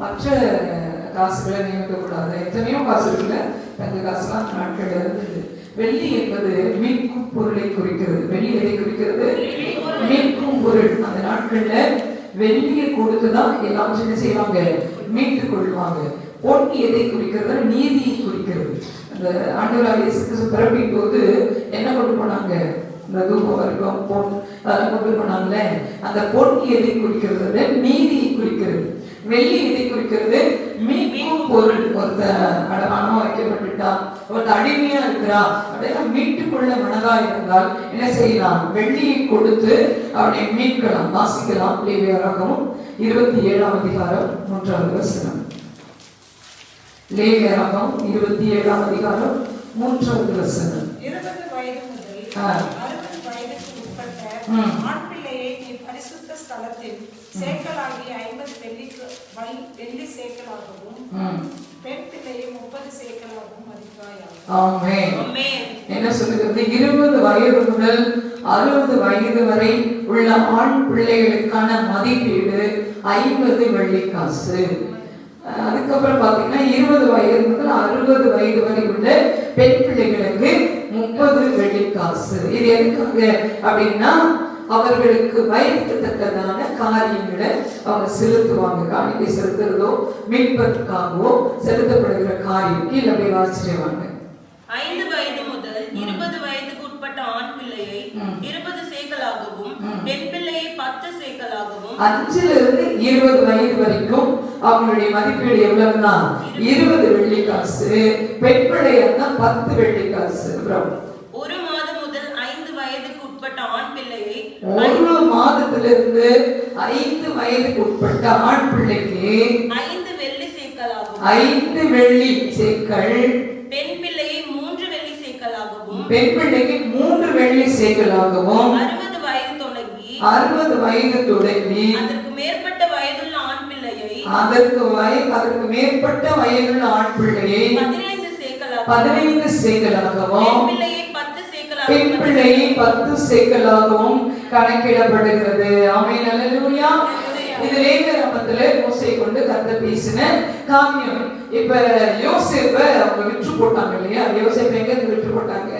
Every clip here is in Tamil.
மற்ற காசுகளை நியமிக்கக்கூடாது எத்தனையோ காசு இருக்குல்ல தங்க காசுலாம் அந்த இருந்தது. வெள்ளி என்பது மீட்கும் பொருளை குறிக்கிறது. வெள்ளி எதை குறிக்கிறது? மீட்கும் பொருள். அந்த நாட்கள்ல வெள்ளியை கொடுத்து தான் எல்லாரும் என்ன செய்வாங்க? மீட்டு கொள்வாங்க. பொன் எதை குறிக்கிறது? நீதியை குறிக்கிறது. அந்த ஆண்டவராக இயேசு பிறப்பின் போது என்ன கொண்டு போனாங்க? இந்த தூபம் வர்க்கம் பொன் அதெல்லாம் கொண்டு போனாங்களே அந்த பொன் எதை குறிக்கிறது? நீதியை குறிக்கிறது. வெள்ளி எதை குறிக்கிறது. மீட்கும் பொருள். ஒருத்த அடமானமா வைக்கப்பட்டுட்டான் ஒருத்த அடிமையா இருக்கிறா. அப்படின்னா மீட்டுக்கொள்ள மனதா இருந்தால் என்ன செய்யலாம்? வெள்ளியை கொடுத்து அவனை மீட்கலாம். வாசிக்கலாம். லேவியராகவும் இருபத்தி ஏழாம் அதிகாரம் மூன்றாவது வசனம். லேவியராகவும் இருபத்தி ஏழாம் அதிகாரம் மூன்றாவது வசனம். இருபது வயது முதல். அறுபது வயதுக்கு உட்பட்ட ம். ஆண் பிள்ளையை நீ பரிசுத்த ஸ்தலத்தில் சேக்கலாகி ஐம்பது வெள்ளிக்கு வெள்ளி சேக்கலாகவும். பெண் பிள்ளையை முப்பது சேக்கலாகவும் மதிப்பாயாக. ஆமென். ஆமென். என்ன சொல்லுகிறது? இருபது வயது முதல் அறுபது வயது வரை உள்ள ஆண் பிள்ளைகளுக்கான மதிப்பீடு ஐம்பது வெள்ளிக்காசு. அதுக்கப்புறம் பாத்தீங்கன்னா இருபது வயது முதல் அறுபது வயது வரை உள்ள பெண் பிள்ளைகளுக்கு முப்பது வெள்ளிக்காசு. இது எதுக்காக அப்படின்னா அவர்களுக்கு வயதுக்கு தக்கதான காரியங்களை அவங்க செலுத்துவாங்க. காணிக்கை செலுத்துறதோ மீட்பதற்காகவோ செலுத்தப்படுகிற காரியம். கீழே போய் வாசிச்சுவாங்க ஐந்து வயது முதல் இருபது வயதுக்கு உட்பட்ட ஆண் பிள்ளையை. இருபது சேக்கலாகவும். பெண் பிள்ளையை பத்து சேக்கலாகவும் அஞ்சுல இருந்து இருபது வயது வரைக்கும் அவங்களுடைய மதிப்பீடு எவ்வளவுனா இருபது. வெள்ளிக்காசு பெண் பிள்ளையா பத்து வெள்ளிக்காசு. அப்புறம் ஒரு மாதம் முதல் ஐந்து வயதுக்கு உட்பட்ட ஆண் பிள்ளையை ஒரு மாதத்துல இருந்து ஐந்து வயதுக்கு உட்பட்ட ஆண் பிள்ளைக்கு ஐந்து வெள்ளி சேக்கலாகவும் ஐந்து வெள்ளி சேக்கள் பெண் பிள்ளையை மூன்று வெள்ளி சேக்கலாகவும் பெண் பிள்ளைக்கு மூன்று வெள்ளி சேக்கலாகவும் அறுபது வயது தொடங்கி அறுபது வயது தொடங்கி அதற்கு மேற்பட்ட வயதுள்ள ஆண் பிள்ளையை அதற்கு வய அதற்கு மேற்பட்ட வயதுள்ள ஆண் பிள்ளையை பதினைந்து சேக்கலாகவும் பதினைந்து சேக்கலாகவும் பெண் பிள்ளையை பெண் பிள்ளை பத்து சேக்கலாகவும் கணக்கிடப்படுகிறது. ஆமென். அல்லேலூயா. இது லேவியராமத்துல மோசை கொண்டு கத்த பேசின காமியம் இப்ப யோசிப்ப அவங்க விற்று போட்டாங்க இல்லையா? யோசிப்ப எங்க விற்று போட்டாங்க?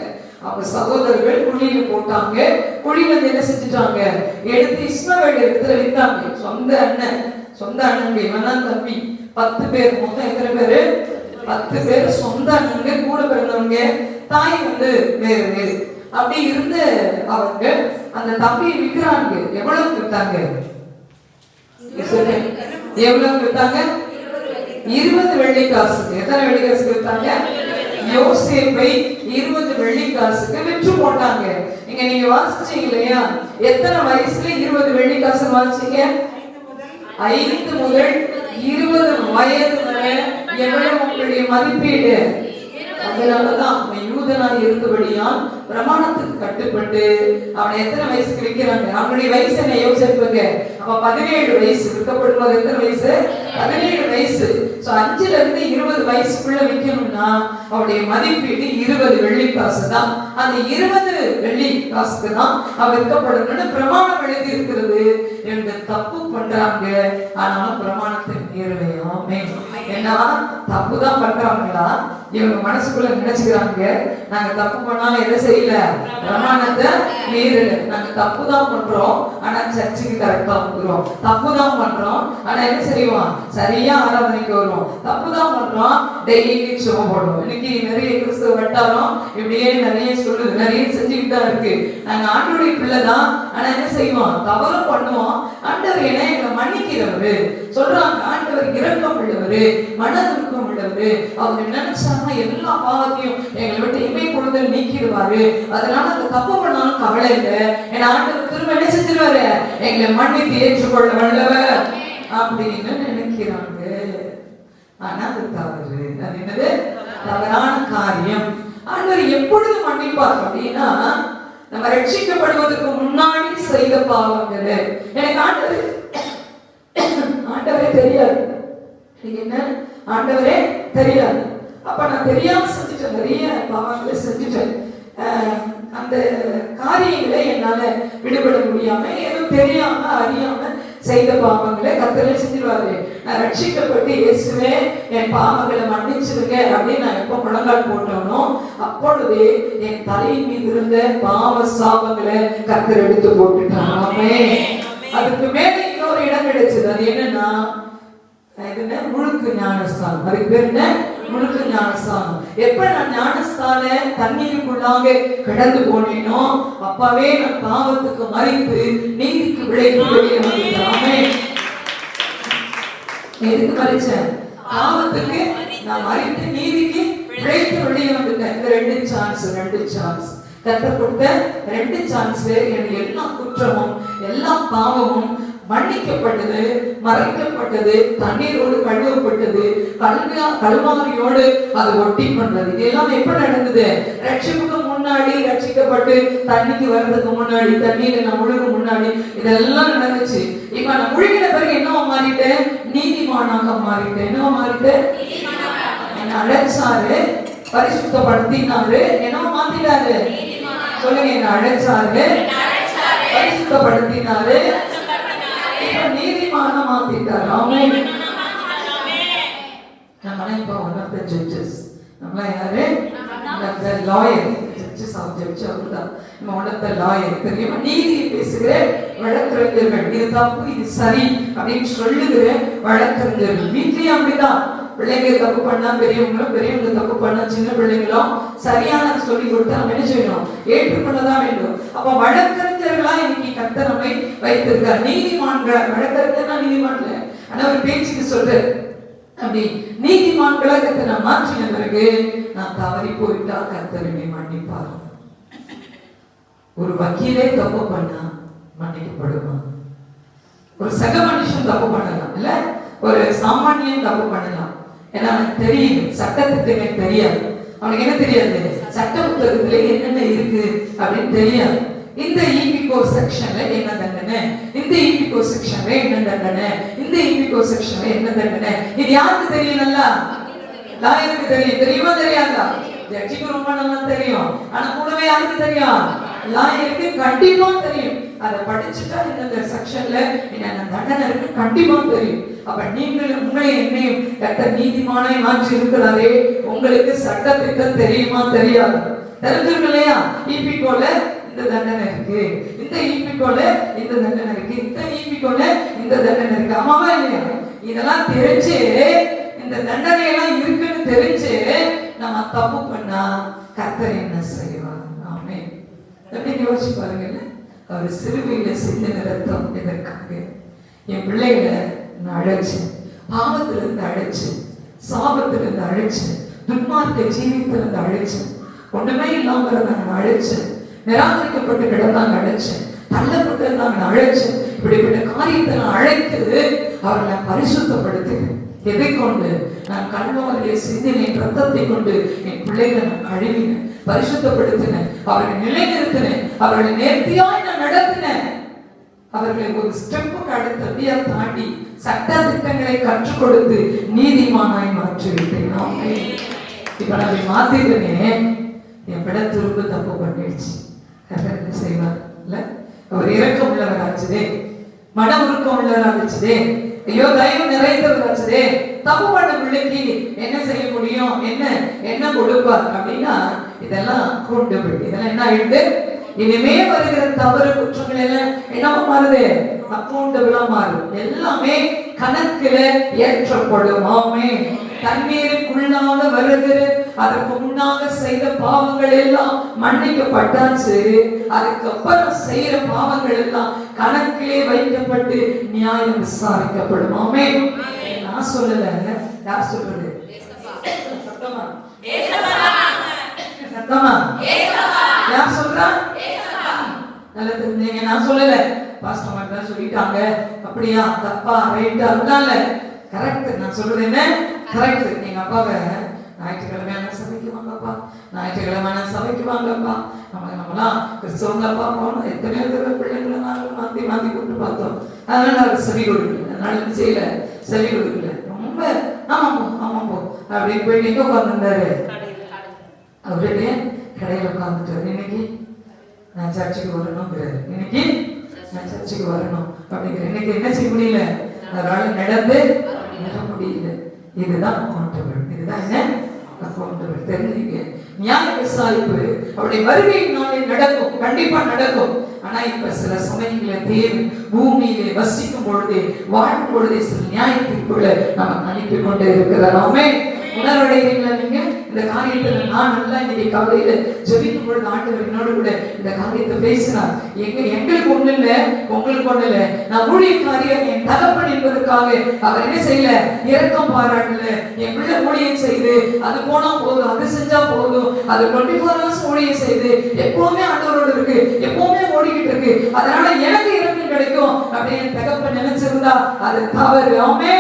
அவங்க சகோதரர்கள் குழியில போட்டாங்க. குழியில வந்து என்ன செஞ்சுட்டாங்க? எடுத்து இஸ்மவேல் இடத்துல வித்தாங்க. சொந்த அண்ணன் சொந்த அண்ணன் இவன் தான் தம்பி. பத்து பேர் மொத்தம் எத்தனை பேரு? பத்து பேர். சொந்த அண்ணனுங்க கூட பிறந்தவங்க தாய் வந்து வேறு வேறு. அப்படி இருந்து அவங்க அந்த தம்பியை விற்கிறாங்க எவ்வளவு வித்தாங்க எவ்வளவு வித்தாங்க இருபது வெள்ளி காசுக்கு எத்தனை வெள்ளி காசுக்கு விற்றாங்க யோசேப்பை இருபது வெள்ளி காசுக்கு விற்று போட்டாங்க. இங்க நீங்க வாசிச்சீங்க இல்லையா? எத்தனை வயசுல இருபது வெள்ளி காசு வாசிச்சீங்க ஐந்து முதல் ஐந்து முதல் இருபது வயது வரை எவ்வளவு உங்களுடைய மதிப்பீடு? அதனாலதான் அவன் இருந்தபடியால் பிரமாணத்துக்கு கட்டுப்பட்டு அவனை எத்தனை வயசுக்கு விற்கிறாங்க அவனுடைய வயசு என்ன? யோசிப்பாங்க அவன் பதினேழு வயசு விற்கப்படுவது எத்தனை வயசு? பதினேழு வயசு. சோ அஞ்சுல இருந்து இருபது வயசுக்குள்ள விற்கணும்னா அவருடைய மதிப்பீடு இருபது வெள்ளி காசு தான். அந்த இருபது வெள்ளி காசுக்கு தான் அவன் விற்கப்படணும்னு பிரமாணம் எழுதி இருக்கிறது இவங்க தப்பு பண்றாங்க. ஆனாலும் பிரமாணத்தை மீறலையாமே ஏன்னா தப்பு தான் பண்றாங்களா? இவங்க மனசுக்குள்ள நினைச்சுக்கிறாங்க நாங்க தப்பு பண்ணாலும் எதை செய்யல. பிரமாணத்தை மீறல நாங்க தப்பு தான் பண்றோம் ஆனா சர்ச்சுக்கு கரெக்டா வந்துரும் தப்பு தான் பண்றோம் ஆனா என்ன செய்வோம்? சரியா ஆராதனைக்கு வருவோம். தப்பு தான் பண்றோம் டெய்லி சும போடுவோம். இன்னைக்கு நிறைய கிறிஸ்துவ வட்டாரம் இப்படியே நிறைய சொல்லுது நிறைய செஞ்சுக்கிட்டா இருக்கு. நாங்க ஆண்டோடைய பிள்ளை தான் ஆனா என்ன செய்வோம்? தவறு பண்ணுவோம். ஆண்டவர் என்ன எங்க மன்னிக்கிறவரு. சொல்றாங்க ஆண்டவர் இரக்கம் உள்ளவரு மனதுருக்கம் உள்ளவரு. நினைச்சாங்க சொன்ன எல்லா பாவத்தையும் எங்களை விட்டு இமை பொழுதல் நீக்கிடுவாரு. அதனால அந்த தப்பு பண்ணாலும் கவலை இல்லை. என் ஆண்டவர் திரும்ப என்ன செஞ்சிருவாரு? எங்களை மன்னித்து ஏற்றுக்கொள்ள வல்லவர். அப்படின்னு நினைக்கிறாங்க. ஆனா அது தவறு. அது என்னது? தவறான காரியம். ஆண்டவர் எப்பொழுது மன்னிப்பார் அப்படின்னா நம்ம ரட்சிக்கப்படுவதற்கு முன்னாடி செய்த பாவங்கள். எனக்கு ஆண்டவர் ஆண்டவரே தெரியாது. நீங்க என்ன? ஆண்டவரே தெரியாது. அப்ப நான் தெரியாம செஞ்சுட்டேன் நிறைய பாவங்களை செஞ்சுட்டேன். அந்த காரியங்களை என்னால விடுபட முடியாம எதுவும் தெரியாம அறியாம செய்த பாவங்களை கத்தரை செஞ்சிருவாரு. நான் ரட்சிக்கப்பட்டு இயேசுவே என் பாவங்களை மன்னிச்சிருங்க அப்படின்னு நான் எப்போ முழங்கால் போட்டோனோ அப்பொழுதே என் தலையின் மீது இருந்த பாவ சாபங்களை கத்தர் எடுத்து போட்டுட்டாமே அதுக்கு மேல இன்னொரு இடம் கிடைச்சது. அது என்னன்னா என்ன? முழுக்கு ஞானஸ்தானம். அதுக்கு பேர் என்ன? முழுக்கு ஞானஸ்தானம். எப்ப நான் ஞானஸ்தான தண்ணீருக்குள்ளாக கடந்து போனேனோ அப்பவே நான் பாவத்துக்கு மறித்து நீதிக்கு விளைவு வெளியே எதுக்கு மறிச்சேன் பாவத்துக்கு நான் மறித்து நீதிக்கு விளைத்து வெளியே வந்துட்டேன் இந்த ரெண்டு சான்ஸ் ரெண்டு சான்ஸ் கத்த கொடுத்த ரெண்டு சான்ஸ் என்னுடைய எல்லா குற்றமும் எல்லா பாவமும் மன்னிக்கப்பட்டது மறைக்கப்பட்டது தண்ணீரோடு கழுவப்பட்டது கல்வியா கல்வாரியோடு அது ஒட்டி கொண்டது இதெல்லாம் எப்ப நடந்தது? ரட்சிப்புக்கு முன்னாடி ரட்சிக்கப்பட்டு தண்ணிக்கு வர்றதுக்கு முன்னாடி தண்ணீர் நான் முழுக முன்னாடி இதெல்லாம் நடந்துச்சு. இப்ப நான் முழுகின பிறகு என்னவா மாறிட்டேன் நீதிமானாக மாறிட்டேன் என்னவா மாறிட்டேன் அழைச்சாரு பரிசுத்தப்படுத்தினாரு. என்னவா மாத்திட்டாரு? சொல்லுங்க என்ன அழைச்சாரு. பரிசுத்தப்படுத்தினாரு. நீதிமான மாத்திட்டாரு ஆமென் நம்மளாம் இப்போ ஒன் ஆஃப் த ஜட்ஜஸ் நம்மளாம் யாரு? One the lawyer judges of judge அவர் தான் நம்ம ஒன் ஆஃப் த லாயர் தெரியுமா நீதியை பேசுகிற வழக்கறிஞர்கள். இது தப்பு இது சரி அப்படின்னு சொல்லுகிற வழக்கறிஞர்கள். வீட்லயும் அப்படிதான். பிள்ளைங்க தப்பு பண்ணா பெரியவங்களும் பெரியவங்க தப்பு பண்ணா சின்ன பிள்ளைங்களும் சரியான சொல்லி கொடுத்து நம்ம என்ன செய்யணும்? ஏற்றுக்கொள்ளதான் வேண்டும். அப்ப வழக்கறிஞர்களா இன்னைக்கு நம்மை வைத்திருக்கார் நீதிமான்கள் வழக்கறிஞர்னா நீதிமான்ல ஆனா அவர் பேச்சுக்கு சொல்றாரு அப்படி நீதிமான் கழகத்தை நான் மாற்றின பிறகு நான் தவறி போயிட்டா கத்தர் மன்னிப்பார். ஒரு வக்கீலே தப்பு பண்ணா மன்னிக்கப்படுமா? ஒரு சக மனுஷன் தப்பு பண்ணலாம் இல்ல? ஒரு சாமானியன் தப்பு பண்ணலாம். ஏன்னா அவனுக்கு தெரியும் சட்டத்திட்டமே தெரியாது. அவனுக்கு என்ன தெரியாது? சட்ட புத்தகத்துல என்னென்ன இருக்கு அப்படின்னு தெரியாது. இந்த இபிகோ செக்ஷன்ல என்ன தண்டனை? இந்த இபிகோ செக்ஷன்ல என்ன தண்டனை? இந்த இபிகோ செக்ஷன்ல என்ன தண்டனை? இது யாருக்கு தெரியும் நல்லா? லாயருக்கு தெரியும். தெரியுமா தெரியாதா? ஜட்ஜிக்கு ரொம்ப நல்லா தெரியும். ஆனா கூடவே யாருக்கு தெரியும்? லாயருக்கு கண்டிப்பா தெரியும். அதை படிச்சுட்டா இந்த செக்ஷன்ல என்னென்ன தண்டனை இருக்கு கண்டிப்பா தெரியும். அப்ப நீங்கள் உங்களை என்னையும் கர்த்தர் நீதிமானை மாற்றி இருக்கிறாரே. உங்களுக்கு சட்டத்திட்டம் தெரியுமா தெரியாது? தெரிஞ்சிருக்கு இல்லையா? இபிகோல இந்த தண்டனை இருக்கு இந்த இபிகோல இந்த தண்டனை இருக்கு இந்த இபிகோல இந்த தண்டனை இருக்கு ஆமாவா இல்லையா? இதெல்லாம் தெரிஞ்சு இந்த தண்டனை எல்லாம் இருக்குன்னு தெரிஞ்சு நம்ம தப்பு பண்ணா கத்தர் என்ன செய்வார்? ஆமே. எப்படி யோசிச்சு பாருங்கல்ல அவர் சிறுவையில சிந்தின ரத்தம் எதற்காக என் பிள்ளைகளை நான் அழைச்சேன் பாவத்திலிருந்து அழைச்சேன் சாபத்திலிருந்து அழைச்சேன் துன்மார்க்க ஜீவித்திலிருந்து அழைச்சேன் ஒண்ணுமே இல்லாமல் நான் அழைச்சேன் நிராகரிக்கப்பட்டு கிடந்தாங்க அழைச்சேன். தள்ளப்பட்டு இருந்தாங்க அழைச்சேன் இப்படிப்பட்ட காரியத்தை நான் அழைத்து அவர்களை பரிசுத்தப்படுத்தினேன். எதை கொண்டு நான் கல்வாரியை சிந்தினேன். ரத்தத்தை கொண்டு என் பிள்ளைகளை நான் கழுவினேன். பரிசுத்தப்படுத்தினேன். அவர்களை நிலைநிறுத்தினேன். அவர்களை நேர்த்தியாய் நான் நடத்தினேன். அவர்களை ஒரு ஸ்டெப்புக்கு அடுத்தபடியா தாண்டி சட்ட திட்டங்களை கற்றுக் கொடுத்து நீதிமானாய் மாற்றிவிட்டேன். இப்ப நான் இப்படி என் பிட திரும்ப தப்பு பண்ணிடுச்சு. கர்த்தர் செய்வார் இல்ல அவர் இறக்கம் உள்ளவராச்சுதே மன உருக்கம் உள்ளவராச்சுதே ஐயோ தயவு நிறைந்தவராச்சுதே தப்பு பண்ண பிள்ளைக்கு என்ன செய்ய முடியும்? என்ன என்ன கொடுப்பார் அப்படின்னா இதெல்லாம் கொண்டு போய் இதெல்லாம் என்ன ஆயிடுது? இனிமே வருகிற தவறு குற்றங்கள் எல்லாம் என்னவா மாறுது? அக்கௌண்டபிளா மாறும் எல்லாமே கணக்குல ஏற்றப்படும். ஆமே கண்ணீருக்குள்ளாக வருகிறது அதற்கு முன்னாக செய்த பாவங்கள் எல்லாம் மன்னிக்கப்பட்டாச்சு. அதுக்கப்புறம் செய்யற பாவங்கள் எல்லாம் கணக்கிலே வைக்கப்பட்டு நியாயம் விசாரிக்கப்படும். ஆமே நான் சொல்லல. யார் சொல்றது? சத்தமா? சத்தமா? யார் சொல்றா? நல்லா தெரிஞ்சீங்க நான் சொல்லல. பாஸ்டர் மட்டும் சொல்லிட்டாங்க. அப்படியா? தப்பா? ரைட்டா இருந்தால கரெக்ட் நான் சொல்றது என்ன? கரெக்ட் எங்க அப்பாவை ஞாயிற்றுக்கிழமையான சபைக்கு வாங்கப்பா ஞாயிற்றுக்கிழமையான சபைக்கு வாங்கப்பா நம்ம நம்மலாம் கிறிஸ்தவங்களப்பா போனோம் எத்தனையோ தடவை பிள்ளைங்களை நாங்கள் மாற்றி மாற்றி கூப்பிட்டு பார்த்தோம். அதனால அவர் செவி கொடுக்கல. அதனால என்ன செய்யல. செவி கொடுக்கல. ரொம்ப ஆமாம் போ ஆமா போ அப்படின்னு போய் எங்க உட்காந்துருந்தாரு அவருடைய கடையில் உட்காந்துட்டாரு இன்னைக்கு நான் சர்ச்சுக்கு வரணுங்கிறாரு. இன்னைக்கு நான் சர்ச்சுக்கு வரணும் அப்படிங்கிற இன்னைக்கு என்ன செய்ய முடியல? அதனால நடந்து இதுதான் ஆண்டவர் இதுதான் என்ன? ஆண்டவர் தெரிஞ்சுங்க. நியாய விசாரிப்பு அவருடைய வருகை நாளில் நடக்கும். கண்டிப்பா நடக்கும். ஆனா இப்ப சில சமயங்கள தேவன் பூமியிலே வசிக்கும் பொழுது வாழும் பொழுதே சில நியாயத்திற்குள்ள நம்ம அனுப்பி கொண்டு இருக்கிறாராமே உணர்வடைவீங்களா நீங்க? இந்த காரியத்துல நான் நல்லா இன்னைக்கு காலையில ஜெபிக்கும் பொழுது ஆண்டவர் என்னோட கூட இந்த காரியத்தை பேசினார். எங்க எங்களுக்கு ஒண்ணு இல்ல உங்களுக்கு ஒண்ணு இல்ல. நான் ஊழியக்காரியர் என் தகப்பன் என்பதற்காக அவர் என்ன செய்யல? இறக்கம் பாராட்டல. என் பிள்ளை ஊழியம் செய்து அது போனா போதும் அது செஞ்சா போதும். அது டுவெண்ட்டி ஃபோர் ஹவர்ஸ் ஊழியம் செய்து எப்பவுமே ஆண்டவரோட இருக்கு எப்பவுமே ஓடிக்கிட்டு இருக்கு. அதனால எனக்கு இறக்கம் கிடைக்கும். அப்படின்னு தகப்பன் நினைச்சிருந்தா அது தவறு. ஆமே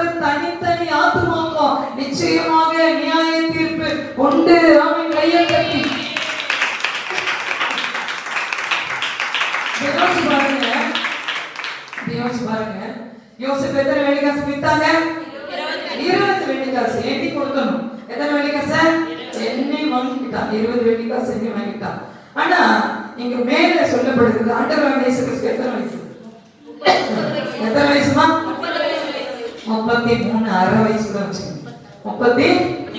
ஒவ்வொரு தனித்தனி ஆத்துமாக்கும் நிச்சயமாக நியாய தீர்ப்பு உண்டு. அவன் கையை கட்டி யோசிச்சு பாருங்க. யோசிச்சு பாருங்க. யோசிப்பு எத்தனை வெள்ளிக்காசு வித்தாங்க? இருபது வெள்ளிக்காசு எண்ணி கொடுக்கணும். எத்தனை வெள்ளிக்காசு எண்ணி வாங்கிக்கிட்டான் இருபது வெள்ளிக்காசு எண்ணி வாங்கிட்டான் ஆனா இங்க மேல சொல்லப்படுகிறது ஆண்டவர் இயேசு கிறிஸ்து எத்தனை வயசு? எத்தனை வயசுமா? முப்பத்தி மூணு அரை வயசு கூட முப்பத்தி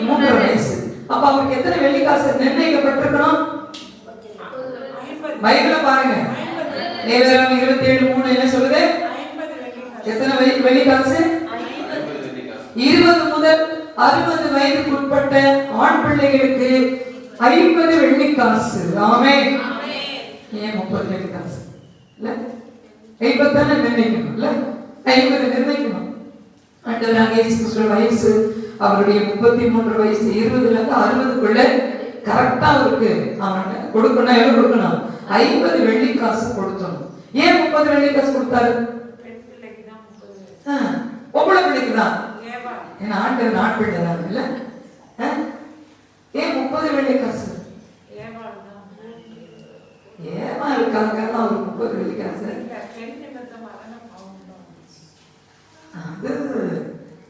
மூணு வயசு. அப்ப அவருக்கு எத்தனை வெள்ளிக்காசு நிர்ணயிக்கப்பட்டிருக்கணும்? பைபிள பாருங்க. தேவரம் இருபத்தி ஏழு மூணு என்ன சொல்லுது? எத்தனை வெள்ளி- வெள்ளிக்காசு இருபது முதல் அறுபது வயதுக்கு உட்பட்ட ஆண் பிள்ளைகளுக்கு ஐம்பது வெள்ளிக்காசு ஆமே ஏன் முப்பது வெள்ளிக்காசு இல்ல? ஐம்பத்தானே நிர்ணயிக்கணும் இல்ல? ஐம்பது நிர்ணயிக்கணும். ஆண்டவராக இயேசு வயசு அவருடைய முப்பத்தி மூன்று வயசு இருபதுல இருந்து அறுபதுக்குள்ள கரெக்டா அவருக்கு அவன் கொடுக்கணும் எவ்வளவு கொடுக்கணும்? ஐம்பது வெள்ளிக்காசு கொடுத்தணும் ஏன் முப்பது கொடுத்தாரு? தான் முப்பது ஆ, பொம்பளை பிள்ளைக்கு தான்? ஏன்னா ஆண்டவர் நாட் பிள்ளை தான் இல்ல? ஏன் முப்பது ஏவாள் தான் ஏமா இருக்காங்க ஒரு முப்பது பாவம் தான் அது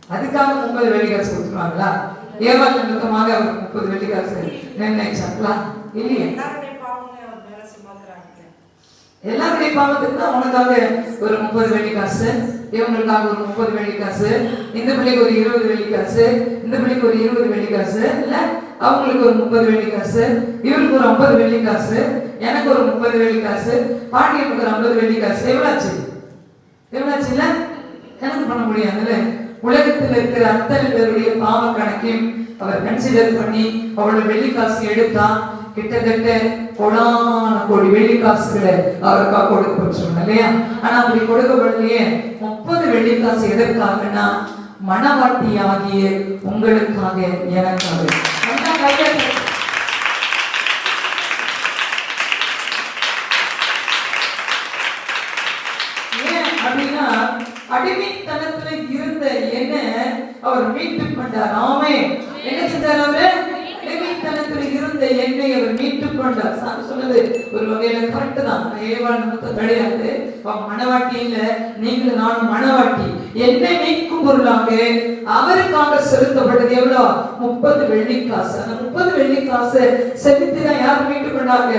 அதுக்காக முப்பது வெள்ளிக்காசு கொடுத்துருவாங்களா? ஏவாள் நிமித்தமாக அவர் முப்பது வெள்ளிக்காசு நிர்ணயிச்சாங்களா இல்லையே. எல்லாருடைய பாவத்துக்கு தான் உனக்காக ஒரு முப்பது வெள்ளிக்காசு இவங்களுக்காக ஒரு முப்பது வெள்ளிக்காசு இந்த பிள்ளைக்கு ஒரு இருபது வெள்ளிக்காசு இந்த பிள்ளைக்கு ஒரு இருபது வெள்ளிக்காசு இல்ல? அவங்களுக்கு ஒரு முப்பது வெள்ளிக்காசு இவருக்கு ஒரு ஐம்பது வெள்ளிக்காசு எனக்கு ஒரு முப்பது வெள்ளிக்காசு பாண்டியனுக்கு ஒரு ஐம்பது வெள்ளிக்காசு எவ்வளாச்சு எவ்வளாச்சு இல்ல? எனக்கு பண்ண முடியாதுல்ல. உலகத்தில் இருக்கிற அத்தனை பேருடைய பாவ கணக்கையும் அவர் கன்சிடர் பண்ணி அவளோட வெள்ளிக்காசு எடுத்தா கிட்டத்தட்ட கோடான கோடி வெள்ளிக்காசுகளை அவருக்காக கொடுக்கப்பட்டிருக்கணும் இல்லையா? ஆனா அப்படி கொடுக்கப்படலையே முப்பது வெள்ளிக்காசு எதற்காகனா மனவாட்டியாகிய உங்களுக்காக எனக்காக நல்லா கையெழுத்து. ஏன் அப்படின்னா அடிமைத்தனத்துல இருந்த என்ன அவர் மீட்டுக் கொண்டார். ஆமே என்ன செஞ்சார் அவரு? அடிமைத்தனத்துல இருந்த எண்ணெய் அவர் மீட்டுக் கொண்டார். சாமி சொன்னது ஒரு வகையில கரெக்ட் தான். ஏவாள் நமக்கு கிடையாது மனவாட்டி இல்ல. நீங்களும் நானும் மனவாட்டி. என்னை மீட்கும் பொருளாக அவருக்காக செலுத்தப்பட்டது எவ்வளோ முப்பது வெள்ளிக்காசு. அந்த முப்பது வெள்ளிக்காசு செலுத்திதான் யார் மீட்டுக் கொண்டாங்க?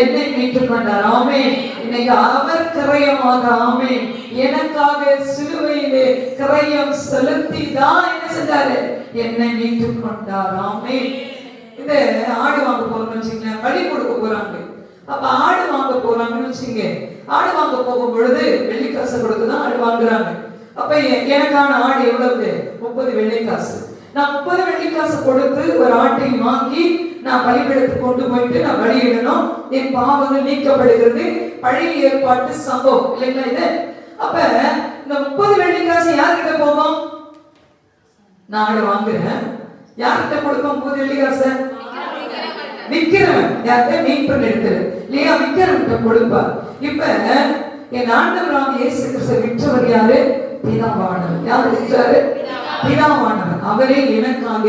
என்னை மீட்டுக் கொண்டார். ஆமே இன்னைக்கு அவர் கிரயமாக ஆமே எனக்காக சிலுவையிலே கிரயம் செலுத்தி தான் என்ன செஞ்சாரு? என்னை மீட்டுக் கொண்டார். ஆமே இந்த ஆடு வாங்க போறோம்னு வச்சுங்களேன் வழி கொடுக்க போறாங்க. அப்ப ஆடு வாங்க போறாங்கன்னு வச்சுங்க ஆடு வாங்க போகும் பொழுது வெள்ளிக்காசை கொடுத்து தான் ஆடு வாங்குறாங்க. அப்ப எனக்கான ஆடு எவ்வளவு முப்பது வெள்ளைக்காசு. நான் முப்பது வெள்ளிக்காசு கொடுத்து ஒரு ஆட்டை வாங்கி நான் பலிபீடத்துக்கு கொண்டு போயிட்டு நான் பலியிடணும் என் பாவங்கள் நீக்கப்படுகிறது. பழைய ஏற்பாட்டு சம்பவம். இல்லைங்களா இது? அப்ப இந்த முப்பது வெள்ளிக்காசு யார்கிட்ட போவோம் நான் ஆடு வாங்குறேன். யார்கிட்ட கொடுப்போம் முப்பது வெள்ளிக்காசு? விக்கிறவன். யார்கிட்ட? மீன் பண்ணி எடுத்தது இல்லையா? விக்கிறவன்கிட்ட கொடுப்பார். இப்ப என் ஆண்டவராக இயேசு கிறிஸ்து விற்றவர் யாரு? பிதாவானவர். யார் விற்றாரு பிதாவானவர். அவரே எனக்காக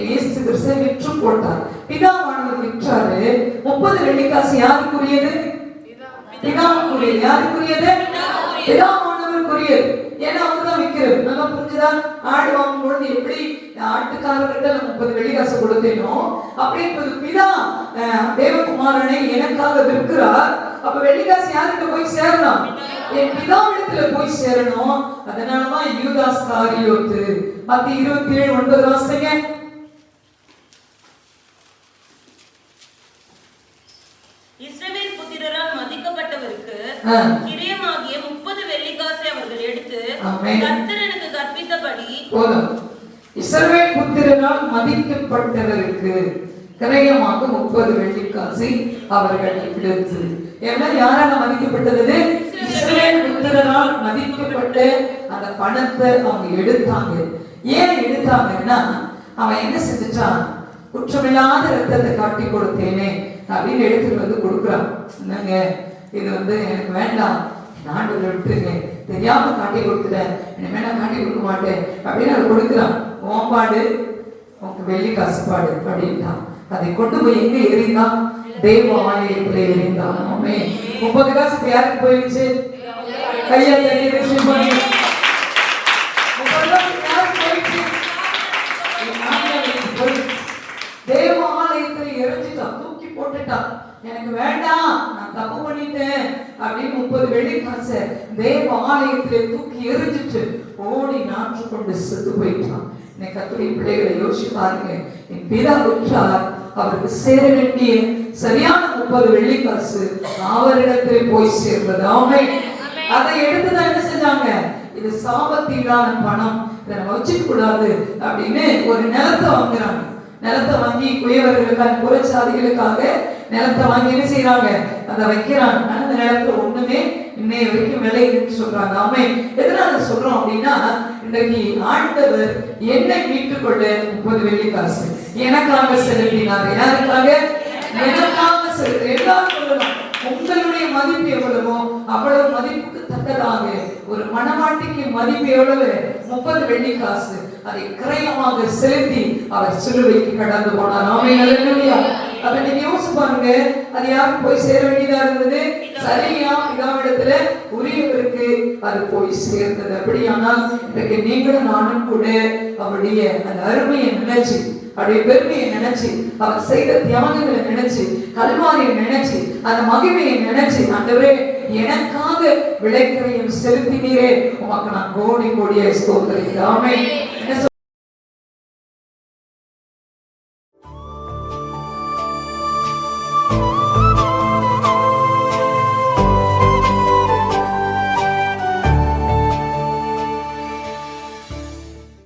இயேசு கிறிஸ்து விற்று போட்டார். பிதாவானவர் விற்றாரு. முப்பது வெள்ளிக்காசு யாருக்குரியது? பிதாவுக்குரியது. யாருக்குரியது? பிதாவானவருக்குரியது. ஏன்னா அவர்தான் விற்கிறது. நல்லா புரிஞ்சுதா? ஆடு வாங்கும் பொழுது எப்படி ஆட்டுக்காரர்கிட்ட நான் முப்பது வெள்ளிக்காசு கொடுத்தேனோ அப்படின்றது பிதா அஹ், தேவகுமாரனை எனக்காக விற்கிறார். அப்ப வெள்ளிக்காசு யாருக்கு போய் சேரணும்? என் பிதாவிடத்துல போய் சேரணும். அதனாலதான் யூதாஸ் காரியோத்து. மத்தி இருபத்தி ஏழு ஒன்பது வாசிங்க. இஸ்ரவேல் புத்திரரால் மதிக்கப்பட்டவருக்கு. கிரியமாகிய முப்பது வெள்ளிக்காசை அவர்கள் எடுத்து ஆமென். கர்த்தர் எனக்கு கற்பித்தபடி போதும். இஸ்ரவேல் புத்திரனால் மதிக்கப்பட்டவருக்கு கிரயமாக முப்பது வெள்ளிக்காசை அவர்கள் எடுத்து ஏன்னா யாரால மதிக்கப்பட்டது? இஸ்ரேல் புத்திரனால் மதிக்கப்பட்ட அந்த பணத்தை அவங்க எடுத்தாங்க. ஏன் எடுத்தாங்கன்னா அவன் என்ன செஞ்சுட்டான்? குற்றமில்லாத ரத்தத்தை காட்டி கொடுத்தேனே அப்படின்னு எடுத்துட்டு வந்து கொடுக்குறான். என்னங்க? இது வந்து எனக்கு வேண்டாம். நான் விட்டுருங்க. தெரியாம காட்டி கொடுத்துட்டேன். இனிமே நான் காட்டி கொடுக்க மாட்டேன் அப்படின்னு அதை கொடுக்குறான். ஓம்பாடு உனக்கு வெள்ளி காசுபாடு அப்படின்ட்டான். அதை கொண்டு போய் எங்க எறிந்தான் தெய்வ ஆலயத்துல எறிந்தான் ஆமே முப்பது காசு இப்ப யாருக்கு போயிடுச்சு? கையை தண்ணி ரிசீவ் பண்ணி முப்பது காசு யாருக்கு போயிடுச்சு? தேவ ஆலயத்துல எரிஞ்சிட்டான். தூக்கி போட்டுட்டான். எனக்கு வேண்டாம் நான் தப்பு பண்ணிட்டேன் அப்படின்னு முப்பது வெள்ளி காசை தேவ ஆலயத்துல தூக்கி எரிஞ்சிட்டு ஓடி நாற்று கொண்டு செத்து போயிட்டான். இன்னைக்கு கத்துடைய பிள்ளைகளை யோசிச்சு பாருங்க. என் பிதா உற்றார் அவருக்கு சேர வேண்டிய சரியான முப்பது வெள்ளி காசு அவரிடத்தில் போய் சேர்ந்தது ஆமை அதை எடுத்துதான் என்ன செஞ்சாங்க? இது சாபத்தீடான பணம் இதை நம்ம வச்சுக்க கூடாது அப்படின்னு ஒரு நிலத்தை வாங்குறாங்க. நிலத்தை வாங்கி குயவர்களுக்காக புறச்சாதிகளுக்காக நிலத்தை வாங்கி என்ன செய்யறாங்க அதை வைக்கிறாங்க. அந்த நிலத்துல ஒண்ணுமே இன்னைய வரைக்கும் விளையுதுன்னு சொல்றாங்க. ஆமே எதனால சொல்றோம் அப்படின்னா இன்றைக்கு ஆண்டவர் என்னை மீட்டுக் கொள்ள முப்பது வெள்ளி காசு எனக்காக செலுத்தினார். யாருக்காக? நிஜமாக செலுத்த எல்லாரும் சொல்லலாம் உங்களுடைய மதிப்பு எவ்வளவோ அவ்வளவு மதிப்புக்கு தக்கதாக. ஒரு மனமாட்டிக்கு மதிப்பு எவ்வளவு? முப்பது வெள்ளி காசு. அதை கிரயமாக செலுத்தி அவர் சிலுவைக்கு கடந்து போனார். ஆமை நல்ல அப்ப நீங்க யோசிச்சு பாருங்க அது யாரும் போய் சேர வேண்டியதா இருந்தது? சரியா இதாவிடத்துல உரியவருக்கு அது போய் சேர்ந்தது. அப்படியானால் இன்றைக்கு நீங்களும் நானும் கூட அவருடைய அந்த அருமையை நினைச்சு அவருடைய பெருமையை நினைச்சு அவர் செய்த தியாகங்களை நினைச்சு கல்வாரியை நினைச்சு அந்த மகிமையை நினைச்சு ஆண்டவரே எனக்காக விளைக்கரையும் செலுத்தினீரே. உமக்கு நான் கோடி கோடியை ஸ்தோத்திரிக்கிறேன்